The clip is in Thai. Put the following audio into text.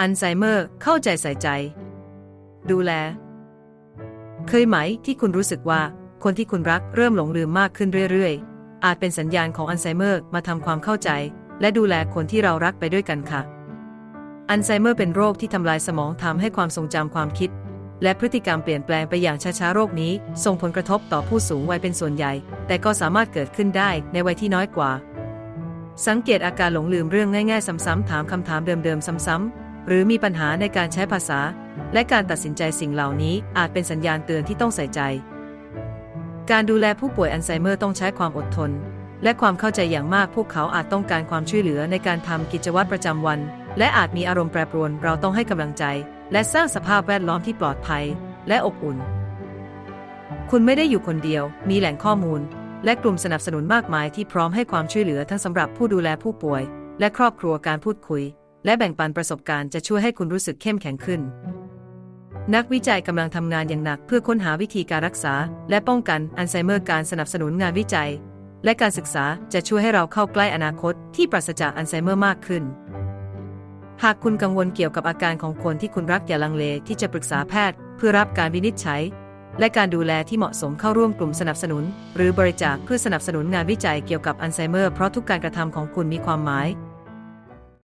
อัลไซเมอร์เข้าใจใส่ใจ ดูแล เคยไหมที่คุณรู้สึกว่าคนที่คุณรักเริ่มหลงลืมมากขึ้นเรื่อยๆ อาจเป็นสัญญาณของอัลไซเมอร์มาทำความเข้าใจ และดูแลคนที่เรารักไปด้วยกันค่ะ อัลไซเมอร์เป็นโรคที่ทำลายสมองทำให้ความทรงจำความคิด และพฤติกรรมเปลี่ยนแปลงไปอย่างช้าๆ โรคนี้ ส่งผลกระทบต่อผู้สูงวัยเป็นส่วนใหญ่ แต่ก็สามารถเกิดขึ้นได้ในวัยที่น้อยกว่า สังเกตอาการหลงลืมเรื่องง่ายๆ ซ้ำๆถามคำถามเดิมๆ ซ้ำๆ หรือมีปัญหาในการใช้ภาษา และการตัดสินใจสิ่งเหล่านี้อาจเป็นสัญญาณเตือนที่ต้องใส่ใจ การดูแลผู้ป่วยอัลไซเมอร์ต้องใช้ความอดทน และความเข้าใจอย่างมากพวกเขาอาจต้องการความช่วยเหลือในการทำกิจวัตรประจำวัน และอาจมีอารมณ์แปรปรวนเราต้องให้กำลังใจ และสร้างสภาพแวดล้อมที่ปลอดภัย และอบอุ่น คุณไม่ได้อยู่คนเดียว มีแหล่งข้อมูล และกลุ่มสนับสนุนมากมายที่พร้อมให้ความช่วยเหลือทั้งสำหรับผู้ดูแลผู้ป่วย และครอบครัวการพูดคุย และแบ่งปันประสบการณ์จะช่วยให้คุณรู้สึกเข้มแข็งขึ้น นักวิจัยกำลังทำงานอย่างหนักเพื่อค้นหาวิธีการรักษา และป้องกันอัลไซเมอร์การสนับสนุนงานวิจัย และการศึกษาจะช่วยให้เราเข้าใกล้อนาคตที่ปราศจากอัลไซเมอร์มากขึ้น หากคุณกังวลเกี่ยวกับอาการของคนที่คุณรักอย่าลังเลที่จะปรึกษาแพทย์ เพื่อรับการวินิจฉัย และการดูแลที่เหมาะสมเข้าร่วมกลุ่มสนับสนุน หรือบริจาคเพื่อสนับสนุนงานวิจัยเกี่ยวกับอัลไซเมอร์เพราะทุกการกระทำของคุณมีความหมาย